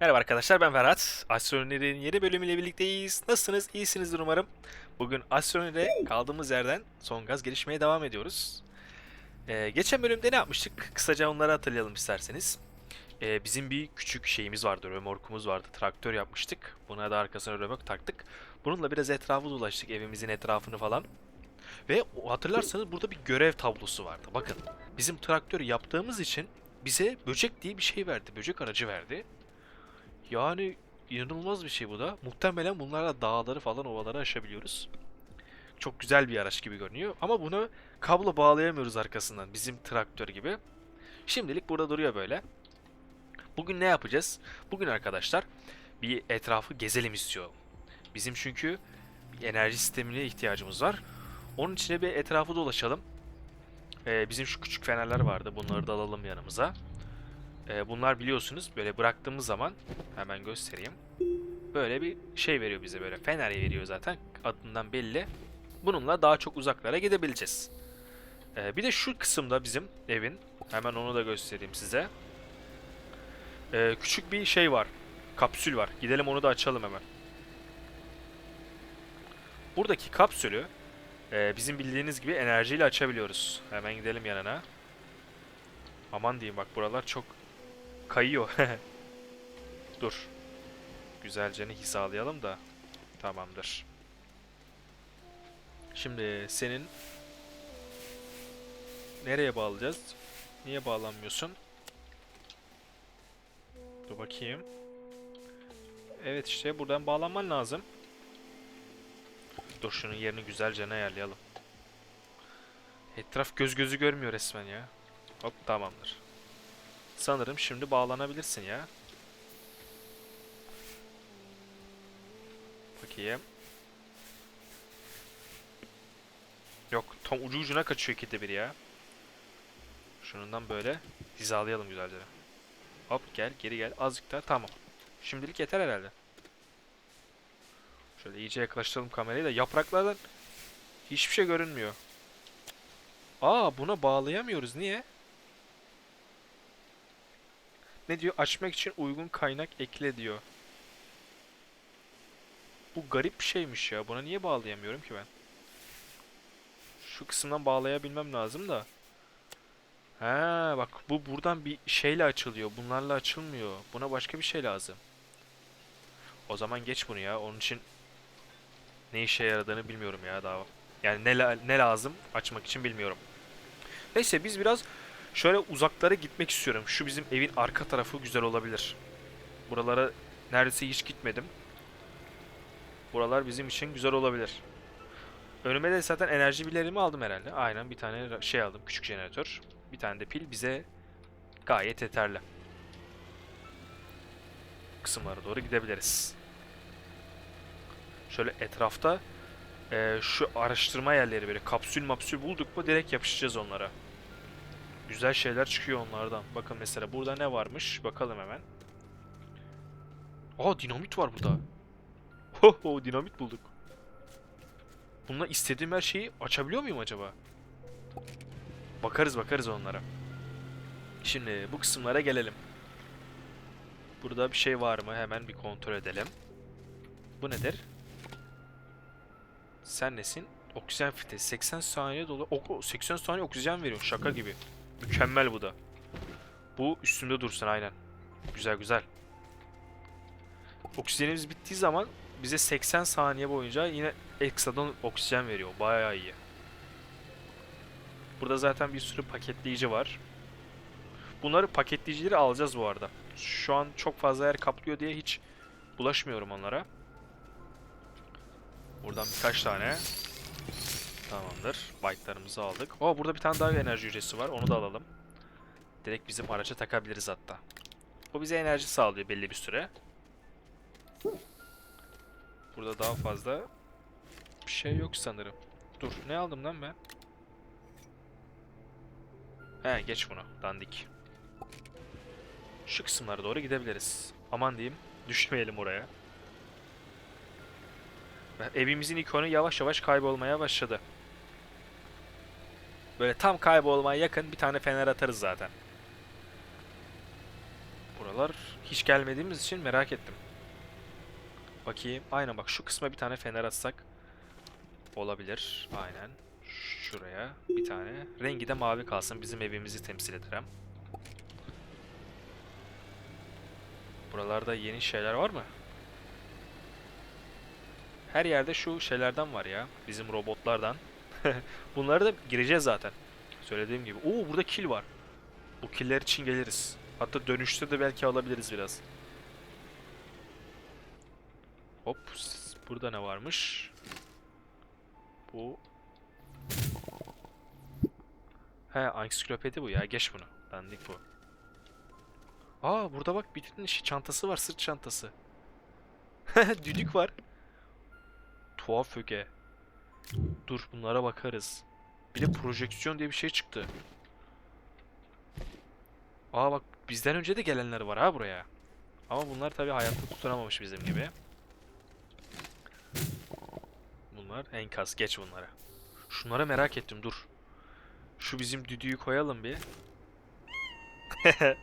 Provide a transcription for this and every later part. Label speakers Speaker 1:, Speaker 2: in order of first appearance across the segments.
Speaker 1: Merhaba arkadaşlar ben Ferhat. Astronomi'nin yeni bölümüyle birlikteyiz. Nasılsınız? İyisinizdir umarım. Bugün Astronomi'de kaldığımız yerden son gaz gelişmeye devam ediyoruz. Ee, geçen bölümde ne yapmıştık? Kısaca onları hatırlayalım isterseniz. Ee, bizim bir küçük şeyimiz vardı, römorkumuz vardı. Traktör yapmıştık. Buna da arkasına römork taktık. Bununla biraz etrafı dolaştık, evimizin etrafını falan. Ve hatırlarsanız burada bir görev tablosu vardı. Bakın, bizim traktörü yaptığımız için bize böcek diye bir şey verdi. Böcek aracı verdi. Yani inanılmaz bir şey bu da. Muhtemelen bunlarla dağları falan ovaları aşabiliyoruz. Çok güzel bir araç gibi görünüyor. Ama bunu kablo bağlayamıyoruz arkasından. Bizim traktör gibi. Şimdilik burada duruyor böyle. Bugün ne yapacağız? Bugün arkadaşlar bir etrafı gezelim istiyorum. Bizim çünkü enerji sistemine ihtiyacımız var. Onun için bir etrafı dolaşalım. Ee, bizim şu küçük fenerler vardı. Bunları da alalım yanımıza. Ee, bunlar biliyorsunuz böyle bıraktığımız zaman hemen göstereyim. Böyle bir şey veriyor bize böyle fener veriyor zaten adından belli. Bununla daha çok uzaklara gidebileceğiz. Ee, bir de şu kısımda bizim evin hemen onu da göstereyim size. Ee, küçük bir şey var. Kapsül var. Gidelim onu da açalım hemen. Buradaki kapsülü e, bizim bildiğiniz gibi enerjiyle açabiliyoruz. Hemen gidelim yanına. Aman diyeyim bak buralar çok kayıyor. Dur. Güzelce hizalayalım da. Tamamdır. Şimdi senin nereye bağlayacağız? Niye bağlanmıyorsun? Dur bakayım. Evet işte buradan bağlanman lazım. Dur şunun yerini güzelce ayarlayalım. Etraf göz gözü görmüyor resmen ya. Hop tamamdır. Sanırım şimdi bağlanabilirsin ya. Bakayım. Yok tam ucu ucuna kaçıyor ikide bir ya. Şunundan böyle hizalayalım güzelce. Hop gel geri gel azıcık daha tamam. Şimdilik yeter herhalde. Şöyle iyice yaklaştıralım kamerayı da yapraklardan hiçbir şey görünmüyor. Aa buna bağlayamıyoruz niye? Ne diyor? Açmak için uygun kaynak ekle diyor. Bu garip bir şeymiş ya. Buna niye bağlayamıyorum ki ben? Şu kısımdan bağlayabilmem lazım da. Ha bak bu buradan bir şeyle açılıyor. Bunlarla açılmıyor. Buna başka bir şey lazım. O zaman geç bunu ya. Onun için ne işe yaradığını bilmiyorum ya daha. Yani ne, la- ne lazım açmak için bilmiyorum. Neyse biz biraz Şöyle uzaklara gitmek istiyorum. Şu bizim evin arka tarafı güzel olabilir. Buralara neredeyse hiç gitmedim. Buralar bizim için güzel olabilir. Önüme de zaten enerji bilerimi aldım herhalde. Aynen bir tane şey aldım. Küçük jeneratör. Bir tane de pil bize gayet yeterli. Kısımlara doğru gidebiliriz. Şöyle etrafta eee, şu araştırma yerleri böyle kapsül mapsül bulduk mu direkt yapışacağız onlara. Güzel şeyler çıkıyor onlardan. Bakın mesela burada ne varmış? Bakalım hemen. Aa dinamit var burada. Ho ho dinamit bulduk. Bununla istediğim her şeyi açabiliyor muyum acaba? Bakarız bakarız onlara. Şimdi bu kısımlara gelelim. Burada bir şey var mı? Hemen bir kontrol edelim. Bu nedir? Sen nesin? Oksijen filtresi. 80 saniye dolu. Ok 80 saniye oksijen veriyor. Şaka gibi. Mükemmel bu da. Bu üstümde dursun aynen. Güzel güzel. Oksijenimiz bittiği zaman bize 80 saniye boyunca yine ekstradan oksijen veriyor. Bayağı iyi. Burada zaten bir sürü paketleyici var. Bunları paketleyicileri alacağız bu arada. Şu an çok fazla yer kaplıyor diye hiç bulaşmıyorum onlara. Buradan birkaç tane. Tamamdır. Byte'larımızı aldık. Oo burada bir tane daha enerji hücresi var. Onu da alalım. Direkt bizim araca takabiliriz hatta. Bu bize enerji sağlıyor belli bir süre. Burada daha fazla bir şey yok sanırım. Dur ne aldım lan ben? He geç bunu dandik. Şu kısımlara doğru gidebiliriz. Aman diyeyim düşmeyelim oraya. Evimizin ikonu yavaş yavaş kaybolmaya başladı. Böyle tam kaybolmaya yakın bir tane fener atarız zaten. Buralar hiç gelmediğimiz için merak ettim. Bakayım. Aynen bak şu kısma bir tane fener atsak olabilir. Aynen. Şuraya bir tane. Rengi de mavi kalsın. Bizim evimizi temsil eder. Buralarda yeni şeyler var mı? Her yerde şu şeylerden var ya. Bizim robotlardan. Bunları da gireceğiz zaten. Söylediğim gibi. Oo burada kill var. Bu killer için geliriz. Hatta dönüşte de belki alabiliriz biraz. Hop. Burada ne varmış? Bu... He ansiklopedi bu ya. Geç bunu. Dandik bu. Aa burada bak bir tane şey- çantası var. Sırt çantası. Düdük var. Tuhaf öge. Dur bunlara bakarız. Bir de projeksiyon diye bir şey çıktı. Aa bak bizden önce de gelenler var ha buraya. Ama bunlar tabi hayatta tutunamamış bizim gibi. Bunlar enkaz geç bunlara. Şunlara merak ettim dur. Şu bizim düdüğü koyalım bir.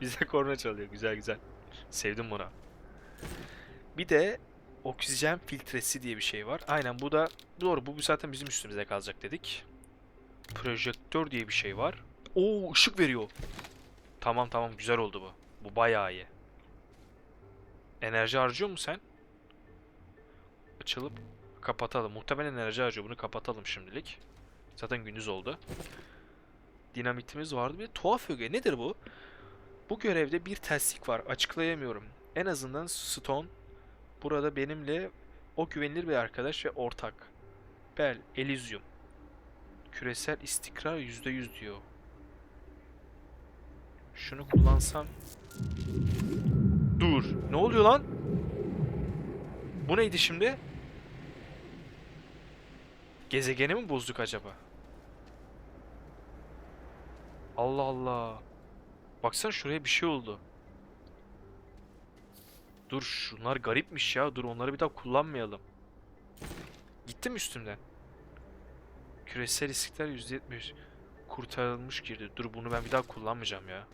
Speaker 1: Bize korna çalıyor güzel güzel. Sevdim bunu. Bir de oksijen filtresi diye bir şey var. Aynen bu da doğru bu zaten bizim üstümüze kalacak dedik. Projektör diye bir şey var. Oo ışık veriyor. Tamam tamam güzel oldu bu. Bu bayağı iyi. Enerji harcıyor mu sen? Açılıp kapatalım. Muhtemelen enerji harcıyor. Bunu kapatalım şimdilik. Zaten gündüz oldu. Dinamitimiz vardı. Bir tuhaf öge. Nedir bu? Bu görevde bir terslik var. Açıklayamıyorum. En azından Stone burada benimle o güvenilir bir arkadaş ve ortak. Bel, Elysium. Küresel istikrar %100 diyor. Şunu kullansam... Dur. Ne oluyor lan? Bu neydi şimdi? Gezegeni mi bozduk acaba? Allah Allah. Baksana şuraya bir şey oldu. Dur şunlar garipmiş ya. Dur onları bir daha kullanmayalım. Gitti mi üstümden? Küresel riskler %70. Kurtarılmış girdi. Dur bunu ben bir daha kullanmayacağım ya.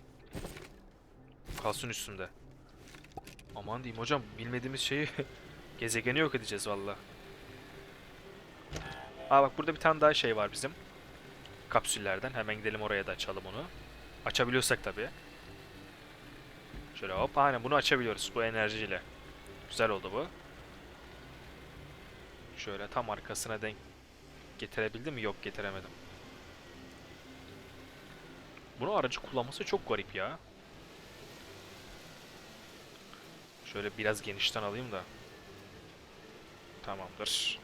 Speaker 1: Kalsın üstümde. Aman diyeyim hocam bilmediğimiz şeyi gezegeni yok edeceğiz valla. Aa bak burada bir tane daha şey var bizim. Kapsüllerden. Hemen gidelim oraya da açalım onu. Açabiliyorsak tabii. Şöyle hop aynen bunu açabiliyoruz bu enerjiyle. Güzel oldu bu. Şöyle tam arkasına denk getirebildim mi? Yok getiremedim. Bunu aracı kullanması çok garip ya. Şöyle biraz genişten alayım da. Tamamdır.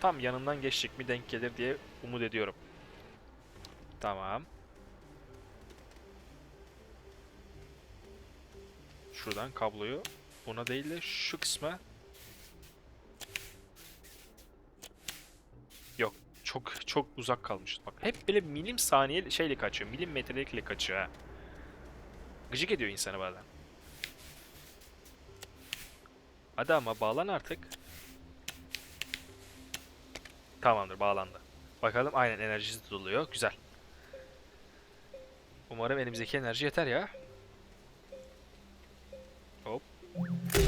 Speaker 1: Tam yanından geçtik mi denk gelir diye umut ediyorum. Tamam. Şuradan kabloyu buna değil de şu kısma Yok çok çok uzak kalmış. Bak hep böyle milim saniye şeyle kaçıyor. Milimetrelikle kaçıyor ha. Gıcık ediyor insanı bazen. Hadi ama bağlan artık. Tamamdır bağlandı. Bakalım aynen enerjisi doluyor. Güzel. Umarım elimizdeki enerji yeter ya. Hop.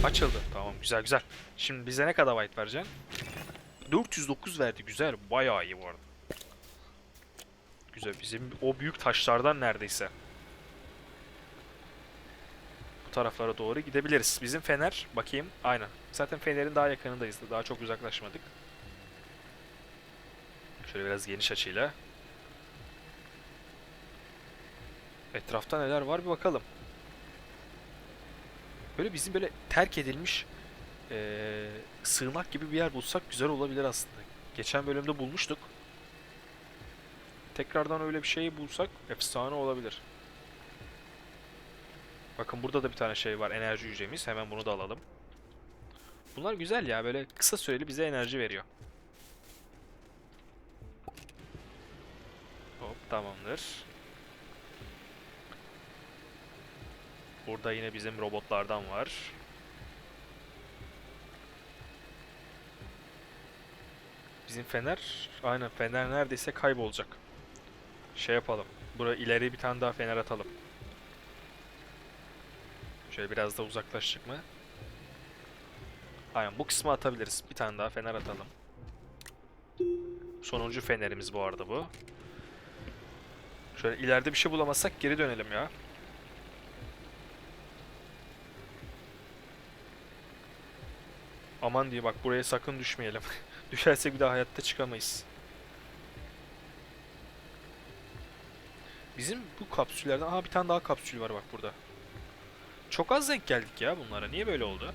Speaker 1: Açıldı. Tamam güzel güzel. Şimdi bize ne kadar white vereceksin? 409 verdi. Güzel. Bayağı iyi bu arada. Güzel. Bizim o büyük taşlardan neredeyse. Bu taraflara doğru gidebiliriz. Bizim fener. Bakayım. Aynen. Zaten fenerin daha yakınındayız. Daha çok uzaklaşmadık. Şöyle biraz geniş açıyla. Etrafta neler var bir bakalım. Böyle bizim böyle terk edilmiş eee, sığınak gibi bir yer bulsak güzel olabilir aslında. Geçen bölümde bulmuştuk. Tekrardan öyle bir şeyi bulsak efsane olabilir. Bakın burada da bir tane şey var. Enerji hücremiz. Hemen bunu da alalım. Bunlar güzel ya. Böyle kısa süreli bize enerji veriyor. Hop tamamdır. Burada yine bizim robotlardan var. Bizim fener, aynen fener neredeyse kaybolacak. Şey yapalım. Buraya ileri bir tane daha fener atalım. Şöyle biraz da uzaklaştık mı? Aynen bu kısmı atabiliriz. Bir tane daha fener atalım. Sonuncu fenerimiz bu arada bu. Şöyle ileride bir şey bulamazsak geri dönelim ya. Aman diye bak buraya sakın düşmeyelim. Düşersek bir daha hayatta çıkamayız. Bizim bu kapsüllerden... Aha bir tane daha kapsül var bak burada. Çok az denk geldik ya bunlara. Niye böyle oldu?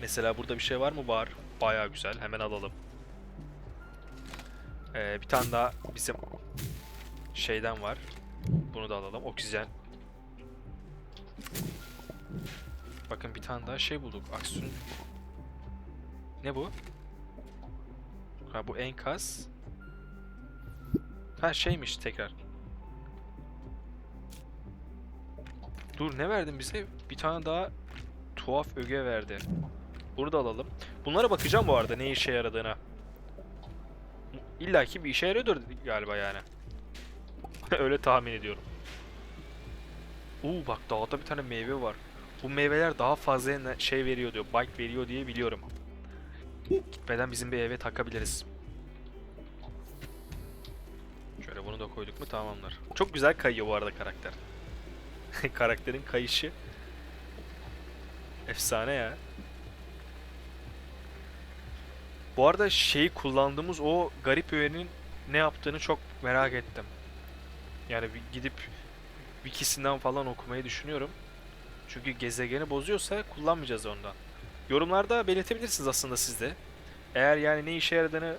Speaker 1: Mesela burada bir şey var mı? Var. Baya güzel. Hemen alalım. Ee, bir tane daha bizim şeyden var. Bunu da alalım. Oksijen. Bakın bir tane daha şey bulduk. Aksiyon. Ne bu? Ha bu enkaz. Ha şeymiş tekrar. Dur ne verdin bize? Bir tane daha tuhaf öge verdi. Bunu da alalım. Bunlara bakacağım bu arada ne işe yaradığına. İlla ki bir işe yarıyordur galiba yani. Öyle tahmin ediyorum. Uuu bak dağda bir tane meyve var. Bu meyveler daha fazla şey veriyor diyor. Bike veriyor diye biliyorum. Gitmeden bizim bir eve takabiliriz. Şöyle bunu da koyduk mu tamamlar. Çok güzel kayıyor bu arada karakter. Karakterin kayışı. Efsane ya. Bu arada şeyi kullandığımız o garip öğenin ne yaptığını çok merak ettim. Yani gidip wikisinden falan okumayı düşünüyorum. Çünkü gezegeni bozuyorsa kullanmayacağız ondan. Yorumlarda belirtebilirsiniz aslında siz de. Eğer yani ne işe yaradığını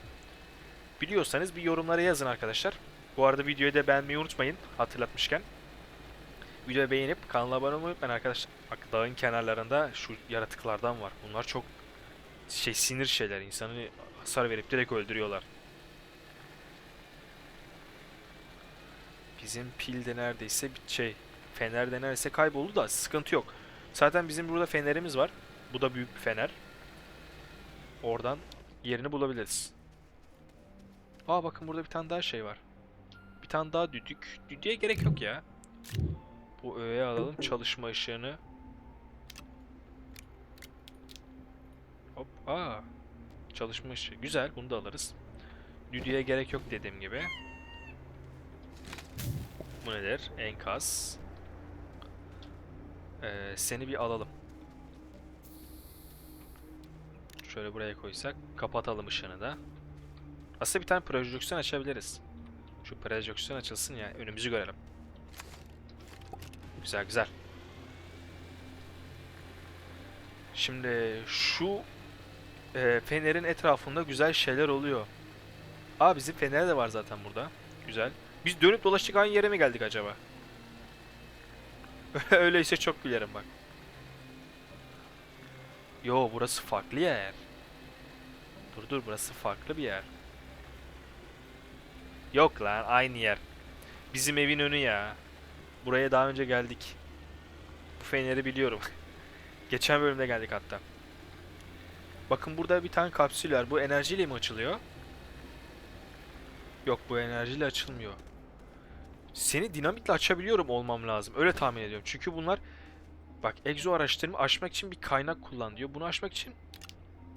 Speaker 1: biliyorsanız bir yorumlara yazın arkadaşlar. Bu arada videoyu da beğenmeyi unutmayın hatırlatmışken. Videoyu beğenip kanala abone olmayı unutmayın arkadaşlar. Bak dağın kenarlarında şu yaratıklardan var. Bunlar çok şey sinir şeyler. insanı hasar verip direkt öldürüyorlar. Bizim pil de neredeyse bir şey fener de neredeyse kayboldu da sıkıntı yok. Zaten bizim burada fenerimiz var. Bu da büyük bir fener. Oradan yerini bulabiliriz. Aa bakın burada bir tane daha şey var. Bir tane daha düdük. Düdüğe gerek yok ya. Bu öğeye alalım çalışma ışığını. Hop. Aa. Çalışma ışığı. Güzel. Bunu da alırız. Düdüğe gerek yok dediğim gibi. Bu nedir? Enkaz. Ee, seni bir alalım. Şöyle buraya koysak. Kapatalım ışığını da. Aslında bir tane projeksiyon açabiliriz. Şu projeksiyon açılsın ya. Önümüzü görelim. Güzel güzel. Şimdi şu e, fenerin etrafında güzel şeyler oluyor. Aa bizim fener de var zaten burada. Güzel. Biz dönüp dolaştık aynı yere mi geldik acaba? Öyleyse çok gülerim bak. Yo burası farklı yer. Dur dur burası farklı bir yer. Yok lan aynı yer. Bizim evin önü ya. Buraya daha önce geldik. Bu feneri biliyorum. Geçen bölümde geldik hatta. Bakın burada bir tane kapsül var. Bu enerjiyle mi açılıyor? Yok bu enerjiyle açılmıyor. Seni dinamitle açabiliyorum olmam lazım. Öyle tahmin ediyorum. Çünkü bunlar bak egzo araçlarımı açmak için bir kaynak kullan diyor. Bunu açmak için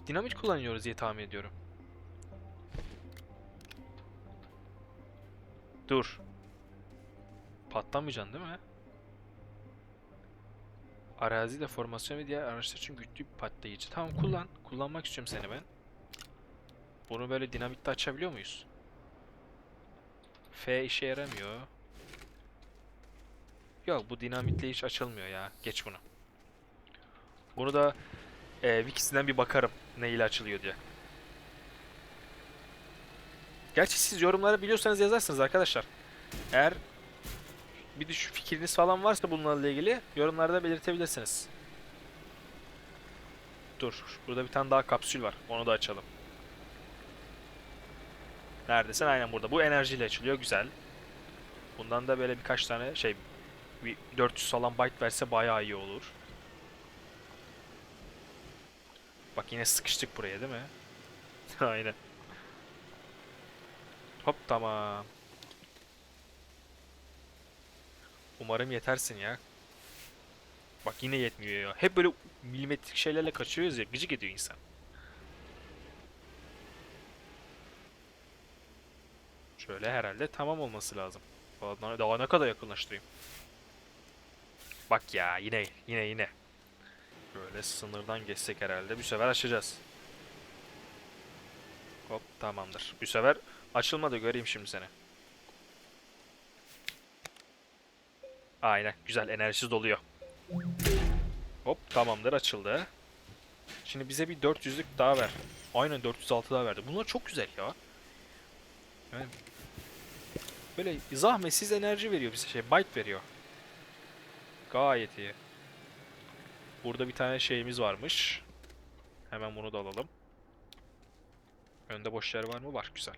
Speaker 1: dinamit kullanıyoruz diye tahmin ediyorum. Dur. Patlamayacaksın değil mi? Arazi deformasyon ve diğer araçlar için güçlü bir patlayıcı. Tamam kullan. Kullanmak istiyorum seni ben. Bunu böyle dinamitle açabiliyor muyuz? F işe yaramıyor. Yok bu dinamitle hiç açılmıyor ya. Geç bunu. Bunu da e, wikisinden bir bakarım ne ile açılıyor diye. Gerçi siz yorumları biliyorsanız yazarsınız arkadaşlar. Eğer bir düş fikriniz falan varsa bunlarla ilgili yorumlarda belirtebilirsiniz. Dur, burada bir tane daha kapsül var. Onu da açalım. Neredesin? Aynen burada. Bu enerjiyle açılıyor. Güzel. Bundan da böyle birkaç tane şey bir 400 falan byte verse bayağı iyi olur. Bak yine sıkıştık buraya değil mi? Aynen. Hop tamam. Umarım yetersin ya. Bak yine yetmiyor ya. Hep böyle milimetrik şeylerle kaçırıyoruz ya. Gıcık ediyor insan. Şöyle herhalde tamam olması lazım. Daha, daha ne kadar yakınlaştırayım. Bak ya yine yine yine. Böyle sınırdan geçsek herhalde. Bu sefer açacağız. Hop tamamdır. Bu sefer açılmadı göreyim şimdi seni. Aynen güzel enerjisi doluyor. Hop tamamdır açıldı. Şimdi bize bir 400'lük daha ver. Aynen 406 daha verdi. Bunlar çok güzel ya. Yani böyle zahmetsiz enerji veriyor bize şey byte veriyor. Gayet iyi. Burada bir tane şeyimiz varmış. Hemen bunu da alalım. Önde boş yer var mı? Var. Güzel.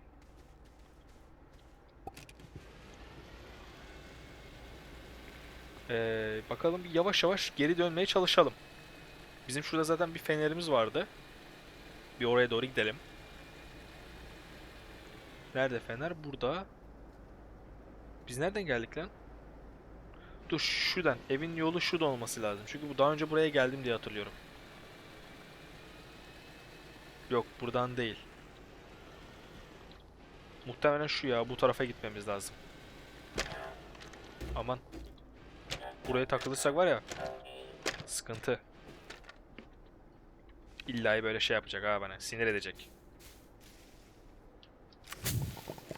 Speaker 1: Ee, bakalım bir yavaş yavaş geri dönmeye çalışalım. Bizim şurada zaten bir fenerimiz vardı. Bir oraya doğru gidelim. Nerede fener? Burada. Biz nereden geldik lan? Dur şuradan. Evin yolu şuradan olması lazım. Çünkü bu daha önce buraya geldim diye hatırlıyorum. Yok buradan değil. Muhtemelen şu ya. Bu tarafa gitmemiz lazım. Aman. Buraya takılırsak var ya. Sıkıntı. İlla böyle şey yapacak ha bana. Sinir edecek.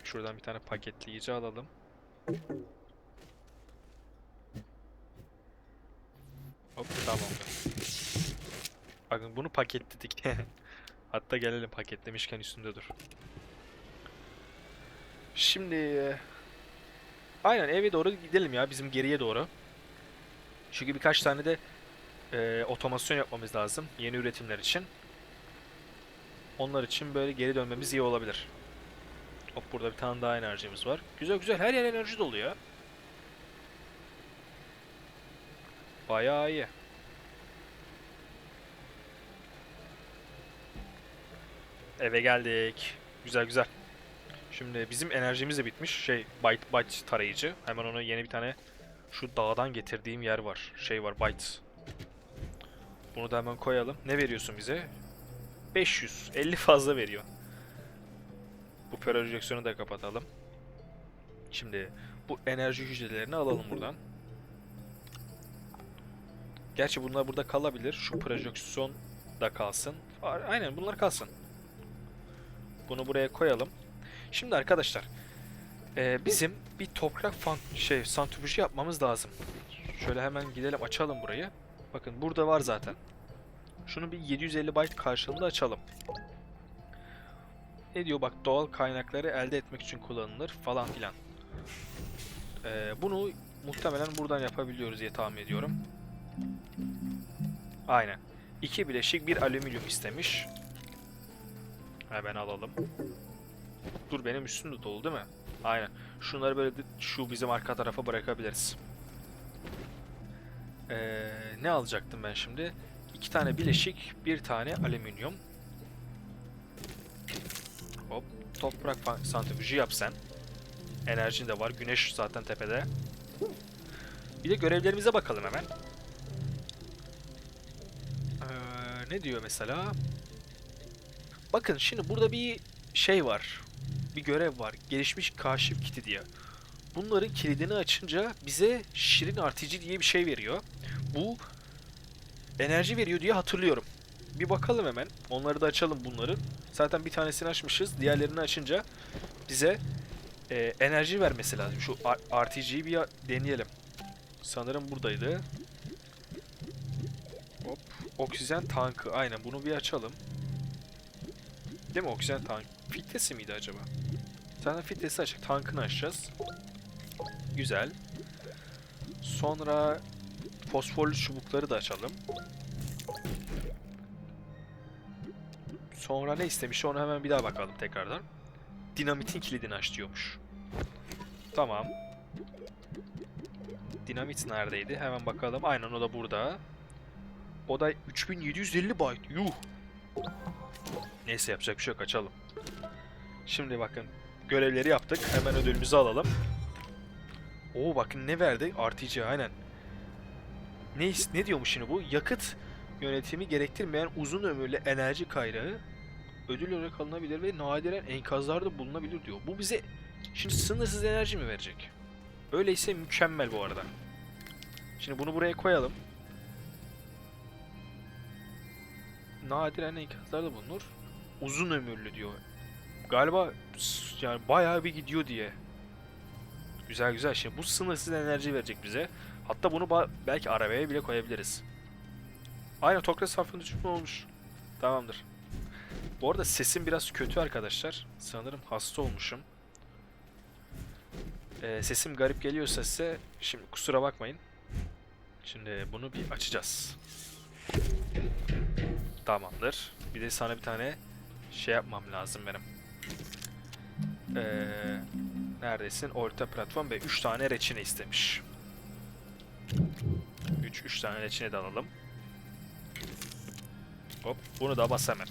Speaker 1: Şuradan bir tane paketleyici alalım. Hop tamamdır. Bakın bunu paketledik. Hatta gelelim paketlemişken üstünde dur. Şimdi e, aynen eve doğru gidelim ya bizim geriye doğru. Çünkü birkaç tane de e, otomasyon yapmamız lazım yeni üretimler için. Onlar için böyle geri dönmemiz iyi olabilir. Hop burada bir tane daha enerjimiz var. Güzel güzel her yer enerji dolu ya. Bayağı iyi. Eve geldik. Güzel güzel. Şimdi bizim enerjimiz de bitmiş. Şey byte byte tarayıcı. Hemen onu yeni bir tane şu dağdan getirdiğim yer var. Şey var byte. Bunu da hemen koyalım. Ne veriyorsun bize? 500. 50 fazla veriyor. Bu projeksiyonu da kapatalım. Şimdi bu enerji hücrelerini alalım buradan. Gerçi bunlar burada kalabilir. Şu projeksiyon da kalsın. Aynen bunlar kalsın. Bunu buraya koyalım. Şimdi arkadaşlar eee, bizim bir toprak fan şey santrifüjü yapmamız lazım. Şöyle hemen gidelim açalım burayı. Bakın burada var zaten. Şunu bir 750 byte karşılığında açalım. Ne diyor bak doğal kaynakları elde etmek için kullanılır falan filan. Eee, bunu muhtemelen buradan yapabiliyoruz diye tahmin ediyorum. Aynen. İki bileşik bir alüminyum istemiş. Hemen alalım. Dur benim üstüm de dolu değil mi? Aynen. Şunları böyle şu bizim arka tarafa bırakabiliriz. Ee, ne alacaktım ben şimdi? İki tane bileşik, bir tane alüminyum. Hop. Toprak santrifüjü yap sen. Enerjin de var. Güneş zaten tepede. Bir de görevlerimize bakalım hemen. Ee, ne diyor mesela? Bakın şimdi burada bir şey var. Bir görev var. Gelişmiş kaşif kiti diye. Bunların kilidini açınca bize şirin artıcı diye bir şey veriyor. Bu enerji veriyor diye hatırlıyorum. Bir bakalım hemen. Onları da açalım bunları. Zaten bir tanesini açmışız. Diğerlerini açınca bize e, enerji vermesi lazım. Şu RTG'yi bir deneyelim. Sanırım buradaydı. Hop. Oksijen tankı. Aynen bunu bir açalım. Değil mi oksijen tank? Filtresi miydi acaba? Sana filtresi açık. Tankını açacağız. Güzel. Sonra fosforlu çubukları da açalım. Sonra ne istemiş onu hemen bir daha bakalım tekrardan. Dinamitin kilidini aç diyormuş. Tamam. Dinamit neredeydi? Hemen bakalım. Aynen o da burada. O da 3750 byte. Yuh. Neyse yapacak bir şey yok açalım. Şimdi bakın görevleri yaptık. Hemen ödülümüzü alalım. Oo bakın ne verdi? RTC aynen. Ne, ne diyormuş şimdi bu? Yakıt yönetimi gerektirmeyen uzun ömürlü enerji kaynağı ödül olarak alınabilir ve nadiren enkazlarda bulunabilir diyor. Bu bize şimdi sınırsız enerji mi verecek? Öyleyse mükemmel bu arada. Şimdi bunu buraya koyalım. Nadiren enkazlarda bulunur. Uzun ömürlü diyor. Galiba yani bayağı bir gidiyor diye. Güzel güzel. Şimdi bu sınırsız enerji verecek bize. Hatta bunu belki arabaya bile koyabiliriz. Aynen Tokyo safın düşme olmuş. Tamamdır. Bu arada sesim biraz kötü arkadaşlar. Sanırım hasta olmuşum. Ee, sesim garip geliyorsa size şimdi kusura bakmayın. Şimdi bunu bir açacağız. Tamamdır. Bir de sana bir tane şey yapmam lazım benim. Ee, neredesin? Orta platform ve 3 tane reçine istemiş. 3 3 tane reçine de alalım. Hop bunu da bas hemen.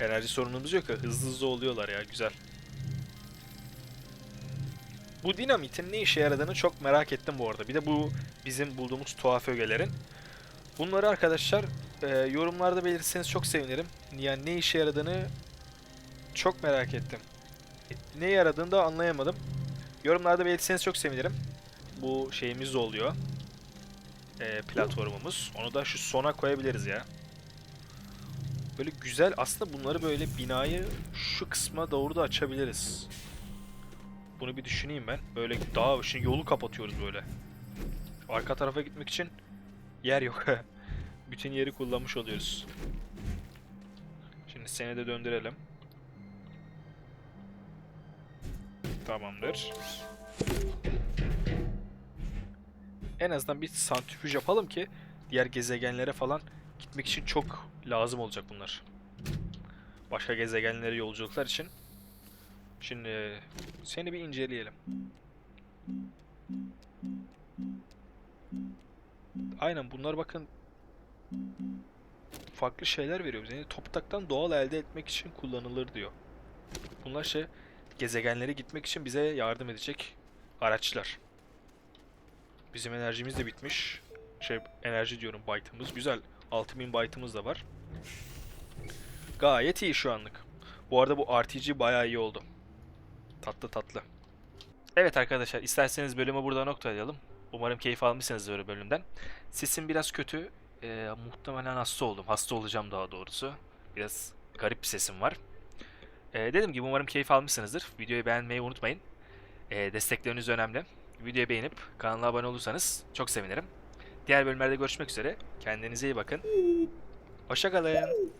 Speaker 1: Enerji sorunumuz yok ya hızlı hızlı oluyorlar ya güzel. Bu dinamitin ne işe yaradığını çok merak ettim bu arada. Bir de bu bizim bulduğumuz tuhaf ögelerin. Bunları arkadaşlar e, yorumlarda belirtirseniz çok sevinirim. Yani ne işe yaradığını çok merak ettim. Ne yaradığını da anlayamadım. Yorumlarda belirtirseniz çok sevinirim. Bu şeyimiz de oluyor. E, platformumuz. Onu da şu sona koyabiliriz ya. Böyle güzel aslında bunları böyle binayı şu kısma doğru da açabiliriz. Bunu bir düşüneyim ben. Böyle daha şimdi yolu kapatıyoruz böyle. Arka tarafa gitmek için yer yok. Bütün yeri kullanmış oluyoruz. Şimdi seni de döndürelim. Tamamdır. En azından bir santrifüj yapalım ki diğer gezegenlere falan gitmek için çok lazım olacak bunlar. Başka gezegenlere yolculuklar için. Şimdi seni bir inceleyelim. Aynen bunlar bakın farklı şeyler veriyor bize. Yani topraktan doğal elde etmek için kullanılır diyor. Bunlar şey gezegenlere gitmek için bize yardım edecek araçlar. Bizim enerjimiz de bitmiş. Şey enerji diyorum byte'ımız. Güzel. 6000 byte'ımız da var. Gayet iyi şu anlık. Bu arada bu RPG bayağı iyi oldu. Tatlı tatlı. Evet arkadaşlar isterseniz bölümü burada noktalayalım. Umarım keyif almışsınızdır bölümden. Sesim biraz kötü. Ee, muhtemelen hasta oldum. Hasta olacağım daha doğrusu. Biraz garip bir sesim var. Ee, dediğim gibi umarım keyif almışsınızdır. Videoyu beğenmeyi unutmayın. Ee, destekleriniz önemli. Videoyu beğenip kanala abone olursanız çok sevinirim. Diğer bölümlerde görüşmek üzere. Kendinize iyi bakın. Hoşçakalın.